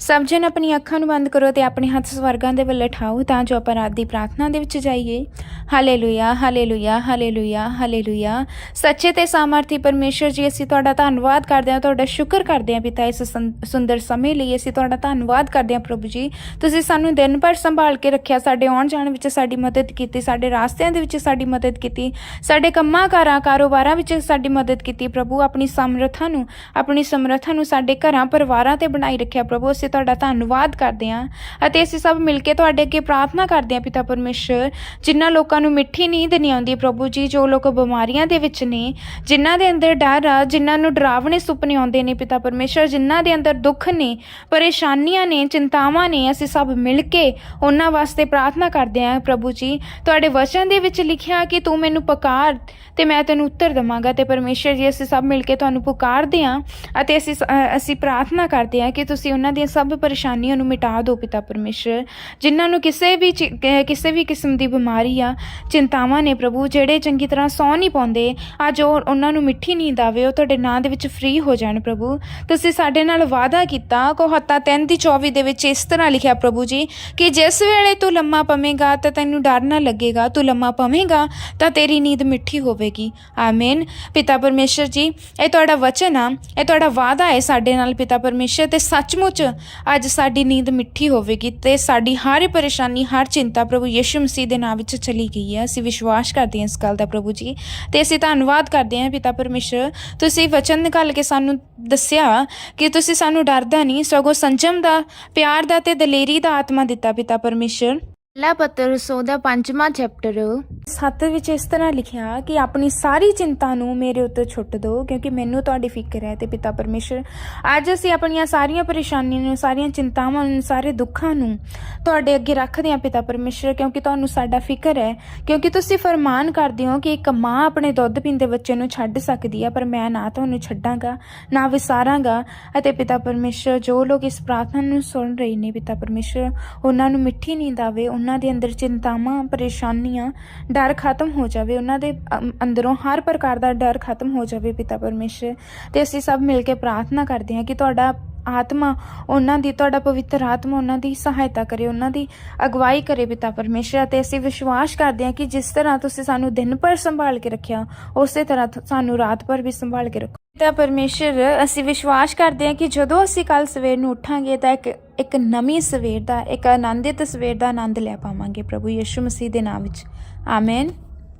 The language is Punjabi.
ਸਮਝਣ ਜਨ ਆਪਣੀ ਅੱਖਾਂ ਨੂੰ ਬੰਦ ਕਰੋ ਤੇ ਆਪਣੇ ਹੱਥ ਸਵਰਗਾਂ ਦੇ ਵੱਲ ਉਠਾਓ ਤਾਂ ਜੋ ਆਪਾਂ ਰਾਤ ਦੀ ਪ੍ਰਾਰਥਨਾ ਦੇ ਵਿੱਚ ਜਾਈਏ। Hallelujah hallelujah hallelujah hallelujah. ਸੱਚੇ ਤੇ ਸਾਮਰਥੀ ਪਰਮੇਸ਼ਰ ਜੀ, ਅਸੀਂ ਤੁਹਾਡਾ ਧੰਨਵਾਦ ਕਰਦੇ ਹਾਂ, ਤੁਹਾਡਾ ਸ਼ੁਕਰ ਕਰਦੇ ਹਾਂ ਪਿਤਾ ਇਸ ਸੰ- ਸੁੰਦਰ ਸਮੇਂ ਲਈ। ਅਸੀਂ ਤੁਹਾਡਾ ਧੰਨਵਾਦ ਕਰਦੇ ਹਾਂ ਪ੍ਰਭੂ ਜੀ। ਤੁਸੀਂ ਸਾਨੂੰ ਦਿਨ ਭਰ ਸੰਭਾਲ ਕੇ ਰੱਖਿਆ, ਸਾਡੇ ਆਉਣ ਜਾਣ ਵਿੱਚ ਸਾਡੀ ਮਦਦ ਕੀਤੀ, ਸਾਡੇ ਰਾਸਤਿਆਂ ਦੇ ਵਿੱਚ ਸਾਡੀ ਮਦਦ ਕੀਤੀ, ਸਾਡੇ ਕੰਮਾਂ ਕਾਰਾਂ, ਕਾਰੋਬਾਰਾਂ ਵਿੱਚ ਸਾਡੀ ਮਦਦ ਕੀਤੀ। ਪ੍ਰਭੂ, ਆਪਣੀ ਸਮਰੱਥਾ ਨੂੰ, ਆਪਣੀ ਸਮਰੱਥਾ ਨੂੰ ਸਾਡੇ ਘਰਾਂ, ਪਰਿਵਾਰਾਂ ਤੇ ਬਣਾਈ ਰੱਖਿਆ। ਪ੍ਰਭੂ, ਅਸੀਂ ਤੁਹਾਡਾ ਧੰਨਵਾਦ ਕਰਦੇ ਹਾਂ ਅਤੇ ਅਸੀਂ ਸਭ ਮਿਲ ਕੇ ਤੁਹਾਡੇ ਅੱਗੇ ਪ੍ਰਾਰਥਨਾ ਕਰਦੇ ਹਾਂ ਪਿਤਾ ਪਰਮੇਸ਼ਰ, ਜਿਨ੍ਹਾਂ ਲੋਕਾਂ ਨੂੰ ਮਿੱਠੀ ਨੀਂਦ ਨਹੀਂ ਆਉਂਦੀ ਪ੍ਰਭੂ ਜੀ, ਜੋ ਲੋਕ ਬਿਮਾਰੀਆਂ ਦੇ ਵਿੱਚ ਨੇ, ਜਿਨ੍ਹਾਂ ਦੇ ਅੰਦਰ ਡਰ ਆ, ਜਿਨ੍ਹਾਂ ਨੂੰ ਡਰਾਵਣੇ ਸੁਪਨੇ ਆਉਂਦੇ ਨੇ ਪਿਤਾ ਪਰਮੇਸ਼ਰ, ਜਿਨ੍ਹਾਂ ਦੇ ਅੰਦਰ ਦੁੱਖ ਨੇ, ਪਰੇਸ਼ਾਨੀਆਂ ਨੇ, ਚਿੰਤਾਵਾਂ ਨੇ, ਅਸੀਂ ਸਭ ਮਿਲ ਕੇ ਉਹਨਾਂ ਵਾਸਤੇ ਪ੍ਰਾਰਥਨਾ ਕਰਦੇ ਹਾਂ ਪ੍ਰਭੂ ਜੀ। ਤੁਹਾਡੇ ਵਚਨ ਦੇ ਵਿੱਚ ਲਿਖਿਆ ਕਿ ਤੂੰ ਮੈਨੂੰ ਪੁਕਾਰ ਤੇ ਮੈਂ ਤੈਨੂੰ ਉੱਤਰ ਦਵਾਂਗਾ ਤੇ ਪਰਮੇਸ਼ਰ ਜੀ, ਅਸੀਂ ਸਭ ਮਿਲ ਕੇ ਤੁਹਾਨੂੰ ਪੁਕਾਰਦੇ ਹਾਂ ਅਤੇ ਅਸੀਂ ਅਸੀਂ ਪ੍ਰਾਰਥਨਾ ਕਰਦੇ ਹਾਂ ਕਿ ਤੁਸੀਂ ਉਹਨਾਂ ਦੀਆਂ ਸਭ ਪਰੇਸ਼ਾਨੀਆਂ ਨੂੰ ਮਿਟਾ ਦਿਓ ਪਿਤਾ ਪਰਮੇਸ਼ਰ। ਜਿਨ੍ਹਾਂ ਨੂੰ ਕਿਸੇ ਵੀ ਚੀ- ਕਿਸੇ ਵੀ ਕਿਸਮ ਦੀ ਬਿਮਾਰੀ ਆ ਚਿੰਤਾਵਾਂ ਨੇ ਪ੍ਰਭੂ, ਜਿਹੜੇ ਚੰਗੀ ਤਰ੍ਹਾਂ ਸੌ ਨਹੀਂ ਪਾਉਂਦੇ, ਅੱਜ ਉਹ ਉਹਨਾਂ ਨੂੰ ਮਿੱਠੀ ਨੀਂਦ ਆਵੇ, ਉਹ ਤੁਹਾਡੇ ਨਾਂ ਦੇ ਵਿੱਚ ਫ੍ਰੀ ਹੋ ਜਾਣ ਪ੍ਰਭੂ। ਤੁਸੀਂ ਸਾਡੇ ਨਾਲ ਵਾਅਦਾ ਕੀਤਾ, ਕੋਹਤਾ 3 ਦੀ 24 ਦੇ ਵਿੱਚ ਇਸ ਤਰ੍ਹਾਂ ਲਿਖਿਆ ਪ੍ਰਭੂ ਜੀ, ਕਿ ਜਿਸ ਵੇਲੇ ਤੂੰ ਲੰਮਾ ਪਵੇਂਗਾ, ਤਾਂ ਤੈਨੂੰ ਡਰ ਨਾ ਲੱਗੇਗਾ, ਤੂੰ ਲੰਮਾ ਪਵੇਂਗਾ, ਤਾਂ ਤੇਰੀ ਨੀਂਦ ਮਿੱਠੀ ਹੋਵੇਗੀ। ਆਮੀਨ। ਪਿਤਾ ਪਰਮੇਸ਼ਰ ਜੀ, ਇਹ ਤੁਹਾਡਾ ਵਚਨ ਆ, ਇਹ ਤੁਹਾਡਾ ਵਾਅਦਾ ਹੈ ਸਾਡੇ ਨਾਲ ਪਿਤਾ ਪਰਮੇਸ਼ਰ, ਤੇ ਸੱਚਮੁੱਚ ਅੱਜ ਸਾਡੀ ਨੀਂਦ ਮਿੱਠੀ ਹੋਵੇਗੀ ਤੇ ਸਾਡੀ ਹਰ ਪਰੇਸ਼ਾਨੀ, ਹਰ ਚਿੰਤਾ ਪ੍ਰਭੂ ਯਿਸੂ ਮਸੀਹ ਦੇ ਨਾਮ ਵਿੱਚ ਚਲੀ ਗਈ ਹੈ। ਅਸੀਂ ਵਿਸ਼ਵਾਸ ਕਰਦੇ ਹਾਂ ਇਸ ਗੱਲ ਦਾ ਪ੍ਰਭੂ ਜੀ ਤੇ ਅਸੀਂ ਧੰਨਵਾਦ ਕਰਦੇ ਹਾਂ ਪਿਤਾ ਪਰਮੇਸ਼ਰ। ਤੁਸੀਂ ਵਚਨ ਨਿਕਾਲ ਕੇ ਸਾਨੂੰ ਦੱਸਿਆ ਕਿ ਤੁਸੀਂ ਸਾਨੂੰ ਡਰਦਾ ਨਹੀਂ, ਸਗੋਂ ਸੰਜਮ ਦਾ, ਪਿਆਰ ਦਾ ਤੇ ਦਲੇਰੀ ਦਾ ਆਤਮਾ ਦਿੱਤਾ ਪਿਤਾ ਪਰਮੇਸ਼ਰ। ਪਹਿਲਾ ਪੱਤਰ ਸੋ ਦਾ ਪੰਜਵਾਂ ਚੈਪਟਰ। ਸੱਤ ਵਿੱਚ ਇਸ ਤਰ੍ਹਾਂ ਲਿਖਿਆ ਕਿ ਆਪਣੀ ਸਾਰੀ ਚਿੰਤਾ ਨੂੰ ਮੇਰੇ ਉੱਤੇ ਛੁੱਟ ਦਿਓ, ਕਿਉਂਕਿ ਮੈਨੂੰ ਤੁਹਾਡੀ ਫਿਕਰ ਹੈ ਤੇ ਪਿਤਾ ਪਰਮੇਸ਼ਰ, ਅੱਜ ਅਸੀਂ ਆਪਣੀਆਂ ਸਾਰੀਆਂ ਪਰੇਸ਼ਾਨੀਆਂ ਨੂੰ, ਸਾਰੀਆਂ ਚਿੰਤਾਵਾਂ ਨੂੰ, ਸਾਰੇ ਦੁੱਖਾਂ ਨੂੰ ਤੁਹਾਡੇ ਅੱਗੇ ਰੱਖਦੇ ਹਾਂ ਪਿਤਾ ਪਰਮੇਸ਼ਰ, ਕਿਉਂਕਿ ਤੁਹਾਨੂੰ ਸਾਡਾ ਫਿਕਰ ਹੈ, ਕਿਉਂਕਿ ਤੁਸੀਂ ਫਰਮਾਨ ਕਰਦੇ ਹੋ ਕਿ ਇੱਕ ਮਾਂ ਆਪਣੇ ਦੁੱਧ ਪੀਂਦੇ ਬੱਚੇ ਨੂੰ ਛੱਡ ਸਕਦੀ ਹੈ ਪਰ ਮੈਂ ਨਾ ਤੁਹਾਨੂੰ ਛੱਡਾਂਗਾ, ਨਾ ਵਿਸਾਰਾਂਗਾ। ਅਤੇ ਪਿਤਾ ਪਰਮੇਸ਼ਰ, ਜੋ ਲੋਕ ਇਸ ਪ੍ਰਾਰਥਨਾ ਨੂੰ ਸੁਣ ਰਹੇ ਨੇ ਪਿਤਾ ਪਰਮੇਸ਼ਰ, ਉਹਨਾਂ ਨੂੰ ਮਿੱਠੀ ਨੀਂਦ ਆਵੇ, ਉਹਨਾਂ ਦੇ ਅੰਦਰ ਚਿੰਤਾਵਾਂ, ਪਰੇਸ਼ਾਨੀਆਂ ਡਰ ਖਤਮ ਹੋ ਜਾਵੇ, ਉਹਨਾਂ ਦੇ ਅੰਦਰੋਂ ਹਰ ਪ੍ਰਕਾਰ ਦਾ ਡਰ ਖਤਮ ਹੋ ਜਾਵੇ ਪਿਤਾ ਪਰਮੇਸ਼ਰ। ਤੇ ਅਸੀਂ ਸਭ ਮਿਲ ਕੇ ਪ੍ਰਾਰਥਨਾ ਕਰਦੇ ਹਾਂ ਕਿ ਤੁਹਾਡਾ ਆਤਮਾ ਉਹਨਾਂ ਦੀ, ਤੁਹਾਡਾ ਪਵਿੱਤਰ ਆਤਮਾ ਉਹਨਾਂ ਦੀ ਸਹਾਇਤਾ ਕਰੇ, ਉਹਨਾਂ ਦੀ ਅਗਵਾਈ ਕਰੇ ਪਿਤਾ ਪਰਮੇਸ਼ਰ। ਅਤੇ ਅਸੀਂ ਵਿਸ਼ਵਾਸ ਕਰਦੇ ਹਾਂ ਕਿ ਜਿਸ ਤਰ੍ਹਾਂ ਤੁਸੀਂ ਸਾਨੂੰ ਦਿਨ ਭਰ ਸੰਭਾਲ ਕੇ ਰੱਖਿਆ, ਉਸੇ ਤਰ੍ਹਾਂ ਸਾਨੂੰ ਰਾਤ ਭਰ ਵੀ ਸੰਭਾਲ ਕੇ ਰੱਖੋ। ਤਾਂ ਪਰਮੇਸ਼ਰ, ਅਸੀਂ ਵਿਸ਼ਵਾਸ ਕਰਦੇ ਹਾਂ ਕਿ ਜਦੋਂ ਅਸੀਂ ਕੱਲ ਸਵੇਰ ਨੂੰ ਉੱਠਾਂਗੇ ਤਾਂ ਇੱਕ ਇੱਕ ਨਵੀਂ ਸਵੇਰ ਦਾ, ਇੱਕ ਆਨੰਦਿਤ ਸਵੇਰ ਦਾ ਆਨੰਦ ਲੈ ਪਾਵਾਂਗੇ ਪ੍ਰਭੂ ਯਿਸੂ ਮਸੀਹ ਦੇ ਨਾਮ ਵਿੱਚ। ਆਮੇਨ।